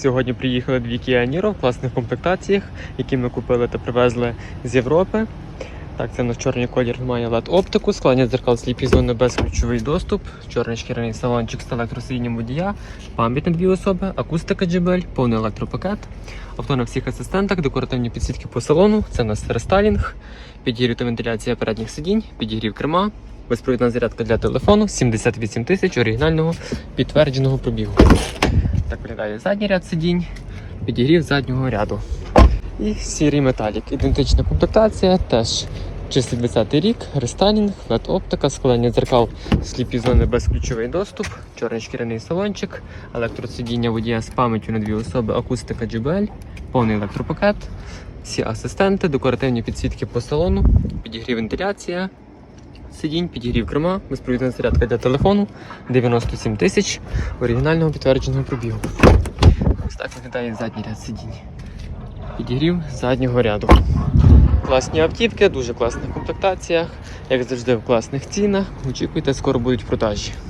Сьогодні приїхали дві Kia Niro в класних комплектаціях, які ми купили та привезли з Європи. Так, це наш чорний колір має LED оптику, складання дзеркал сліпі зони безключовий доступ, чорний шкіряний салончик з електросидінням водія, пам'ять на дві особи, акустика JBL, повний електропакет, авто на всіх асистентах, декоративні підсвітки по салону, це у нас рестайлінг, підігрів та вентиляція передніх сидінь, підігрів керма, безпровідна зарядка для телефону, 78 тисяч оригінального підтвердженого пробігу. Так виглядає задній ряд сидінь, підігрів заднього ряду. І сірий металік. Ідентична комплектація, теж чистий 20 рік, рестайлінг, LED оптика, складання дзеркал, сліпі зони безключовий доступ, чорний шкіряний салончик, електросидіння водія з пам'яттю на дві особи, акустика JBL, повний електропакет, всі асистенти, декоративні підсвітки по салону, підігрів вентиляція, сидінь, підігрів керма, безпровідна зарядка для телефону, 97 тисяч оригінального підтвердженого пробігу. Ось так виглядає задній ряд сидінь. Підігрів заднього ряду. Класні автівки, дуже класних комплектаціях, як завжди в класних цінах. Очікуйте, скоро будуть продажі.